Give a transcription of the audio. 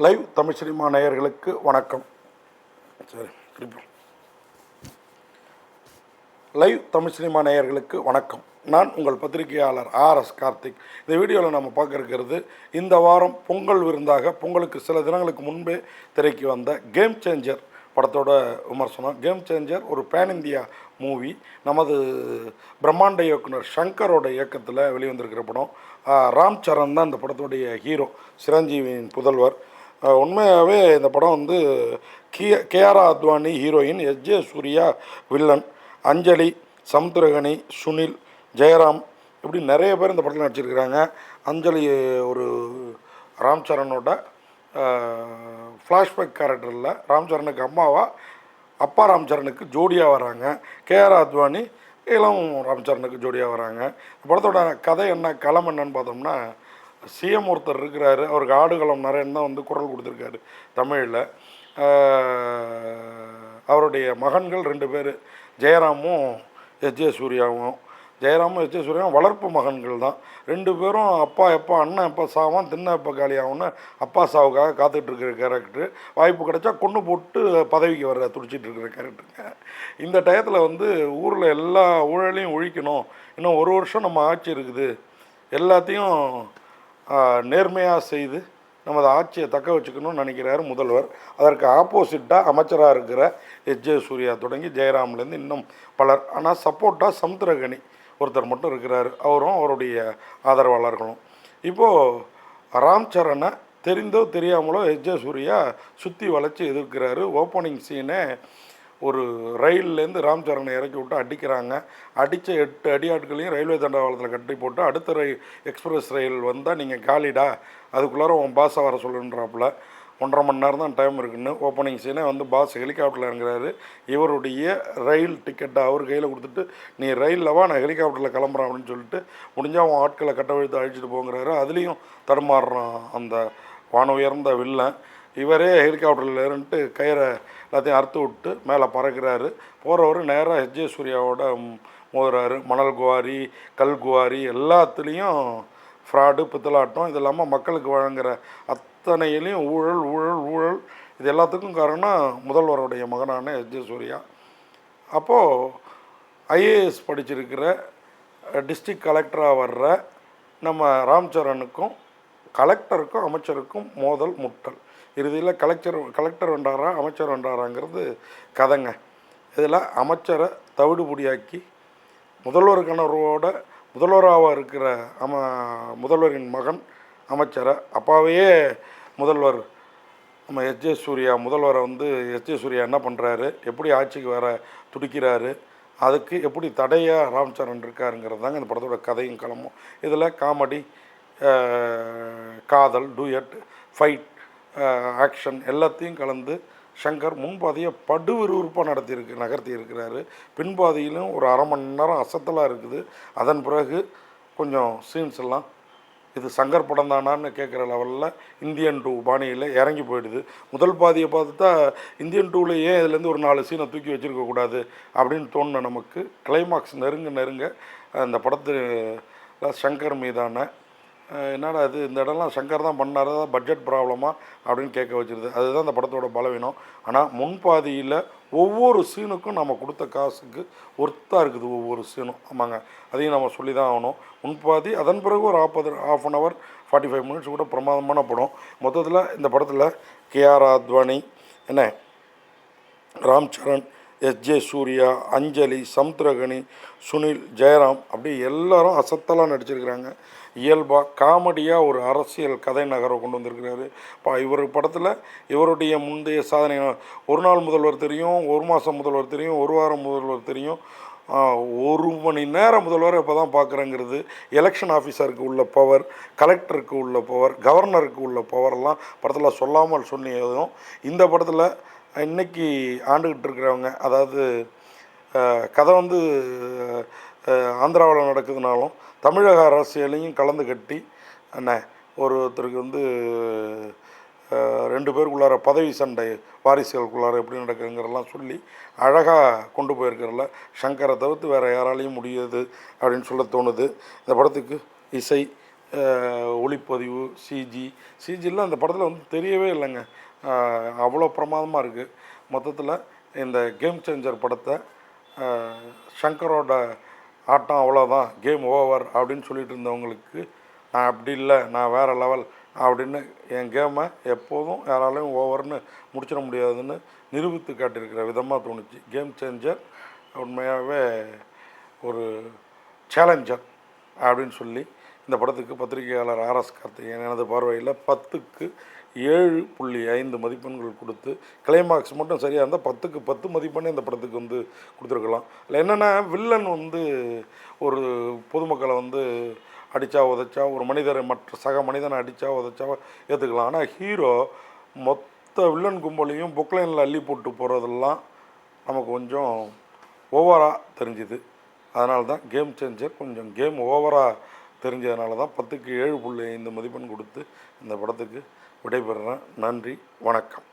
Live Tamil cinema நேயர்களுக்கு வணக்கம். சரி திருப்பி லைவ் தமிழ் சினிமா நேயர்களுக்கு வணக்கம். நான் உங்கள் பத்திரிகையாளர் ஆர்எஸ் கார்த்திக். இந்த வீடியோவில் நம்ம பார்க்க இருக்கிறது இந்த வாரம் பொங்கல் விருந்தாக பொங்கலுக்கு சில தினங்களுக்கு முன்பே திரைக்கு வந்த கேம் சேஞ்சர் படத்தோட விமர்சனம். கேம் சேஞ்சர் ஒரு பேன் இந்தியா மூவி நமது பிரம்மாண்ட இயக்குனர் ஷங்கரோட இயக்கத்தில் வெளிவந்திருக்கிற படம். ராம் சரண் தான் இந்த படத்துடைய ஹீரோ சிரஞ்சீவியின் புதல்வர். உண்மையாகவே இந்த படம் வந்து K Kiara Advani heroine S J Suryah villain Anjali Samuthirakani Sunil Jayaram இப்படி நிறைய பேர் இந்த படத்தில் நடிச்சிருக்கிறாங்க. அஞ்சலி ஒரு ராம் சரணோட ஃப்ளாஷ்பேக் கேரக்டரில் ராம் சரணுக்கு அம்மாவா அப்பா ராம் சரணுக்கு ஜோடியாக வராங்க கேஆர் அத்வானி இளம் ராம் சரணுக்கு ஜோடியாக வராங்க இந்த படத்தோட கதை என்ன களம் என்னன்னு பார்த்தோம்னா சிஎம் ஒருத்தர் இருக்கிறாரு அவருக்கு ஆடுகளம் நிறைய தான் வந்து குரல் கொடுத்துருக்காரு தமிழில். அவருடைய மகன்கள் ரெண்டு பேர் ஜெயராமும் எஸ்ஜே சூர்யாவும். ஜெயராமும் எஸ்ஜே சூர்யாவும் வளர்ப்பு மகன்கள் தான். ரெண்டு பேரும் அப்பா எப்போ அண்ணன் எப்போ சாவான் தின்ன எப்போ காலியாகும்னு அப்பா சாவுக்காக காத்துட்டு இருக்கிற வாய்ப்பு கிடைச்சா கொண்டு போட்டு பதவிக்கு வர துடிச்சிட்டு இருக்கிற கேரக்டருங்க இந்த டயத்தில் வந்து ஊரில் எல்லா ஊழலையும் ஒழிக்கணும். இன்னும் ஒரு வருஷம் நம்ம ஆட்சி இருக்குது. எல்லாத்தையும் நேர்மையாக செய்து நமது ஆட்சியை தக்க வச்சுக்கணும்னு நினைக்கிறாரு முதல்வர். அதற்கு ஆப்போசிட்டாக அமைச்சராக இருக்கிற எச். ஜே. சூர்யா தொடங்கி ஜெயராம்லேருந்து இன்னும் பலர். ஆனால் சப்போர்ட்டாக சமுத்திரகனி ஒருத்தர் மட்டும் இருக்கிறார். அவரும் அவருடைய ஆதரவாளர்களும். இப்போது ராம் சரணை தெரிந்தோ தெரியாமலோ எச். ஜே. சூர்யா சுற்றி வளைச்சி எதிர்க்கிறாரு. ஓப்பனிங் சீனை ஒரு ரயில்லேருந்து ராம் சரணை இறக்கி விட்டு அடிக்கிறாங்க. அடித்த எட்டு அடியாட்களையும் ரயில்வே தண்டவாளத்தில் கட்டி போட்டு அடுத்த ரயில் எக்ஸ்பிரஸ் ரயில் வந்தால் நீங்கள் காலிடா அதுக்குள்ளார உன் பாஸை வர சொல்லுன்றாப்புல. ஒன்றரை மணி நேரம் தான் டைம் இருக்குன்னு ஓப்பனிங் சீனே வந்து பாஸ் ஹெலிகாப்டரில் இறங்குறாரு. இவருடைய ரயில் டிக்கெட்டை அவர் கையில் கொடுத்துட்டு நீ ரயிலில் வா நான் ஹெலிகாப்டரில் கிளம்புறேன் அப்படின்னு சொல்லிட்டு முடிஞ்சால் அவன் ஆட்களை கட்டவிழ்த்து அழிச்சிட்டு போங்கிறாரு. அதுலேயும் தடுமாறுறான் அந்த வான உயர்ந்த வில்லன். இவரே ஹெலிகாப்டரில் இருந்துட்டு கயிறை எல்லாத்தையும் அறுத்து விட்டு மேலே பறக்கிறாரு. போகிறவர் நேராக ஹெச்ஜே சூர்யாவோட மோதுறாரு. மணல் குவாரி கல் குவாரி எல்லாத்துலேயும் ஃப்ராடு பித்தலாட்டம் இது இல்லாமல் மக்களுக்கு வழங்குற அத்தனையிலையும் ஊழல் ஊழல் ஊழல். இது எல்லாத்துக்கும் காரணம் முதல்வருடைய மகனான எஸ்ஜே சூர்யா. அப்போது ஐஏஎஸ் படிச்சிருக்கிற டிஸ்ட்ரிக் கலெக்டராக வர்ற நம்ம ராம்சரனுக்கும் கலெக்டருக்கும் அமைச்சருக்கும் மோதல் முட்டல். இறுதியில் கலெக்டர் கலெக்டர் வண்டாரா அமைச்சர் வண்டாராங்கிறது கதைங்க. இதில் அமைச்சரை தவிடுபொடியாக்கி முதல்வர் கணவரோட முதல்வராக இருக்கிற அம முதல்வரின் மகன் அமைச்சரை அப்பாவையே முதல்வர் நம்ம எஸ்ஜே சூர்யா முதல்வரை வந்து எஸ்ஜே சூர்யா என்ன பண்ணுறாரு எப்படி ஆட்சிக்கு வர துடிக்கிறாரு அதுக்கு எப்படி தடையாக ராம்சரண் இருக்காருங்கிறது தாங்க இந்த படத்தோட கதையும் களமும். இதில் காமெடி காதல் டூயட் ஃபைட் ஆக்ஷன் எல்லாத்தையும் கலந்து சங்கர் முன்பாதையை படு விறுவிறுப்பாக நடத்தியிருக்கு நகர்த்தி இருக்கிறாரு பின்பாதையிலும் ஒரு அரை மணி நேரம் அசத்தலாக இருக்குது. அதன் பிறகு கொஞ்சம் சீன்ஸ் எல்லாம் இது சங்கர் படம் தானான்னு கேட்குற லெவலில் இந்தியன் டூ பாணியில் இறங்கி போயிடுது. முதல் பாதியை பார்த்துட்டா இந்தியன் டூவில் ஏன் இதுலேருந்து ஒரு நாலு சீனை தூக்கி வச்சுருக்கக்கூடாது அப்படின்னு தோணுன நமக்கு கிளைமாக்ஸ் நெருங்க நெருங்க அந்த படத்து சங்கர் மீதான என்னடா இது? இந்த இடம்லாம் சங்கர் தான் பண்ணார் பட்ஜெட் ப்ராப்ளமா அப்படின்னு கேட்க வச்சிருது. அதுதான் இந்த படத்தோட பலவீனம். ஆனால் முன்பாதியில் ஒவ்வொரு சீனுக்கும் நம்ம கொடுத்த காசுக்கு ஒர்த்தாக இருக்குது ஒவ்வொரு சீனும் ஆமாங்க. அதையும் நம்ம சொல்லி தான் ஆகணும் முன்பாதி அதன் பிறகு ஒரு ஆப்பது half an hour forty five minutes கூட பிரமாதமான படம். மொத்தத்தில் இந்த படத்தில் கேஆர் அத்வானி என்ன? ராம் சரண் எஸ்ஜே சூர்யா அஞ்சலி சமுத்திரகனி சுனில் ஜெயராம் அப்படி எல்லாரும் அசத்தலாக நடிச்சிருக்கிறாங்க. இயல்பாக காமெடியாக ஒரு அரசியல் கதை நகரை கொண்டு வந்திருக்கிறாரு. இப்போ இவர் படத்தில் இவருடைய முந்தைய சாதனை ஒரு நாள் முதல்வர் தெரியும் ஒரு மாதம் முதல்வர் தெரியும் ஒரு வாரம் முதல்வர் தெரியும். ஒரு மணி நேரம் முதல்வர் இப்போ தான் பார்க்குறேங்கிறது எலெக்ஷன் ஆஃபீஸருக்கு உள்ள பவர் கலெக்டருக்கு உள்ள பவர் கவர்னருக்கு உள்ள பவர்லாம் படத்தில் சொல்லாமல் சொன்னியதும் இந்த படத்தில் இன்றைக்கி ஆண்டுகிட்டு இருக்கிறவங்க அதாவது கதை வந்து ஆந்திராவில் நடக்குதுனாலும் தமிழக அரசியலையும் கலந்து கட்டி என்ன ஒருத்தருக்கு வந்து ரெண்டு பேருக்குள்ளார பதவி சண்டை வாரிசுகளுக்குள்ளார எப்படி நடக்குதுங்கிறதெல்லாம் சொல்லி அழகாக கொண்டு போயிருக்கிறல சங்கரை தவிர்த்து வேறு யாராலையும் முடியாது அப்படின்னு சொல்ல தோணுது. இந்த படத்துக்கு இசை ஒளிப்பதிவு சிஜி சிஜிலாம் அந்த படத்தில் வந்து தெரியவே இல்லைங்க. அவ்வளோ பிரமாதமாக இருக்குது மொத்தத்தில் இந்த கேம் சேஞ்சர் படத்தை சங்கரோட ஆட்டம் அவ்வளோதான் கேம் ஓவர் அப்படின்னு சொல்லிட்டு இருந்தவங்களுக்கு நான் அப்படி இல்லை நான் வேறு லெவல் அப்படின்னு என் கேமை எப்போதும் யாராலையும் ஓவர்னு முடிச்சிட முடியாதுன்னு நிரூபித்து காட்டியிருக்கிற விதமாக தோணுச்சு. கேம் சேஞ்சர் உண்மையாகவே ஒரு சேலஞ்சர் அப்படின்னு சொல்லி இந்த படத்துக்கு பத்திரிகையாளர் ஆர்எஸ் கார்த்திகேயன் எனது பார்வையில் பத்துக்கு ஏழு புள்ளி ஐந்து மதிப்பெண்கள் கொடுத்து கிளைமாக்ஸ் மட்டும் சரியாக இருந்தால் பத்துக்கு பத்து மதிப்பெண்ணே இந்த படத்துக்கு வந்து கொடுத்துருக்கலாம். இல்லை என்னென்னா வில்லன் வந்து ஒரு பொதுமக்களை வந்து அடித்தா உதைச்சா ஒரு மனிதரை மற்ற சக மனிதனை அடித்தா உதைச்சா ஏற்றுக்கலாம் ஆனால் ஹீரோ மொத்த வில்லன் கும்பலையும் பொக்லைனில் அள்ளி போட்டு போகிறதெல்லாம் நமக்கு கொஞ்சம் ஓவராக தெரிஞ்சுது. அதனால தான் கேம் சேஞ்சர் கொஞ்சம் கேம் ஓவராக தெரிஞ்சதுனால தான் பத்துக்கு ஏழு புள்ளி ஐந்து மதிப்பெண் கொடுத்து இந்த படத்துக்கு விடைபெறுறேன். நன்றி வணக்கம்.